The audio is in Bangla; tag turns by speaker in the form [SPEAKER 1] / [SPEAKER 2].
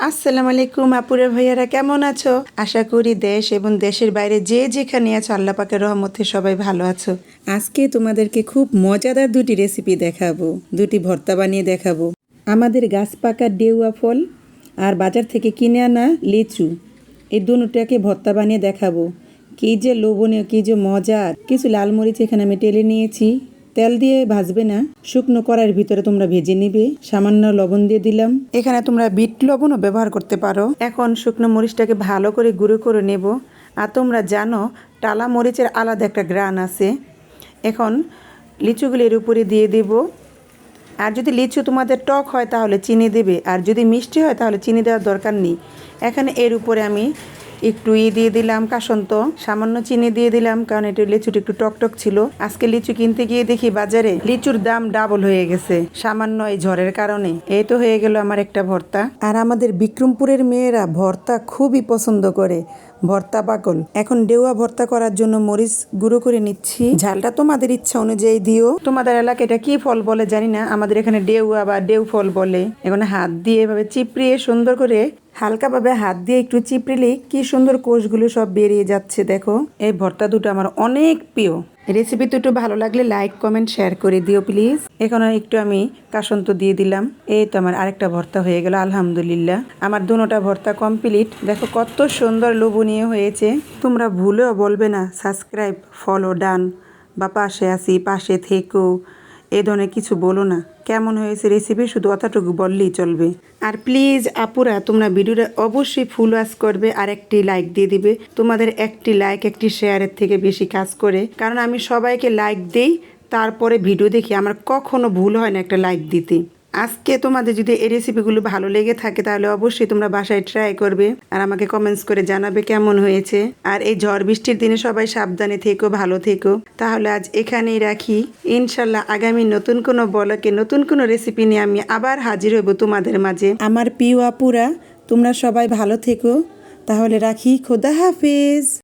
[SPEAKER 1] আসসালামু আলাইকুম আপুরে ভাইয়ারা, কেমন আছো? আশা করি দেশ এবং দেশের বাইরে যে যেখানে আছো, আল্লাহ পাকের রহমতে সবাই ভালো আছো। আজকে তোমাদেরকে খুব মজাদার দুটি রেসিপি দেখাবো, দুটি ভর্তা বানিয়ে দেখাবো। আমাদের গাছ পাকা ডেউয়া ফল আর বাজার থেকে কিনে আনা লিচু, এই দুটাকে ভর্তা বানিয়ে দেখাবো। কী যে লোভনীয়, কী যে মজার। কিছু লাল মরিচ এখানে আমি টেলে নিয়েছি। তেল দিয়ে ভাজবে না। শুকনো কড়াইয়ের ভিতরে তোমরা ভেজে নিবে। সামান্য লবণ দিয়ে দিলাম। এখানে তোমরা বিট লবণও ব্যবহার করতে পারো। এখন শুকনো মরিচটাকে ভালো করে গুঁড়ো করে নেব। আর তোমরা জানো, টালা মরিচের আলাদা একটা গ্রান আছে। এখন লিচুগুলির উপরে দিয়ে দেব। আর যদি লিচু তোমাদের টক হয় তাহলে চিনি দেবে। আর যদি মিষ্টি হয় তাহলে চিনি দেওয়ার দরকার নেই। এখানে এর উপরে আমি একটু ই দিয়ে দিলাম কাসন্ত সামান্য চিনি দিয়ে দিলাম, কারণ এটা লিচুটা একটু টকটক টক ছিল। আজকে লিচু কিনতে গিয়ে দেখি বাজারে লিচুর দাম ডাবল হয়ে গেছে, সামান্য এই ঝড়ের কারণে। এই তো হয়ে গেল আমার একটা ভর্তা। আর আমাদের বিক্রমপুরের মেয়েরা ভর্তা খুবই পছন্দ করে। ভর্তা পাগল। এখন ডেউয়া ভর্তা করার জন্য মরিচ গুঁড়ো করে নিচ্ছি। ঝালটা তোমাদের ইচ্ছা অনুযায়ী দিও। তোমাদের এলাকায় এটা কি ফল বলে জানি না। আমাদের এখানে ডেউয়া বা ডেউ ফল বলে। এখন হাত দিয়ে এভাবে চিপড়িয়ে সুন্দর করে হালকাভাবে হাত দিয়ে একটু চিপড়িলেই কি সুন্দর কোষগুলো সব বেরিয়ে যাচ্ছে, দেখো। এই ভর্তা দুটো আমার অনেক প্রিয়। রেসিপি দুটো ভালো লাগলে লাইক কমেন্ট শেয়ার করে দিও প্লিজ এখন একটু আমি কাসন্ত দিয়ে দিলাম। এই তো আমার আরেকটা ভর্তা হয়ে গেল, আলহামদুলিল্লাহ। আমার দুটা ভর্তা কমপ্লিট দেখো কত সুন্দর লোভনীয় হয়েছে। তোমরা ভুলেও বলবে না সাবস্ক্রাইব ফলো ডান বা পাশে আসি পাশে থেকো। এ ধরনের কিছু বলো না। কেমন হয়েছে রেসিপি শুধু অতটুকু বললেই চলবে। আর প্লিজ আপুরা, তোমরা ভিডিওটা অবশ্যই ফুল ওয়াশ করবে আর একটি লাইক দিয়ে দিবে। তোমাদের একটি লাইক একটি শেয়ারের থেকে বেশি কাজ করে। কারণ আমি সবাইকে লাইক দিই, তারপরে ভিডিও দেখি। আমার কখনো ভুল হয় না একটা লাইক দিতে। আজকে তোমাদের যদি এই রেসিপিগুলো ভালো লেগে থাকে, তাহলে অবশ্যই তোমরা বাসায় ট্রাই করবে আর আমাকে কমেন্টস করে জানাবে কেমন হয়েছে। আর এই ঝড় বৃষ্টির দিনে সবাই সাবধানে থেকো, ভালো থেকো। তাহলে আজ এখানেই রাখি। ইনশাল্লাহ আগামী নতুন কোনো বলকে নতুন কোনো রেসিপি নিয়ে আমি আবার হাজির হইব তোমাদের মাঝে। আমার প্রিয় আপুরা, তোমরা সবাই ভালো থেকো। তাহলে রাখি। খোদা হাফেজ।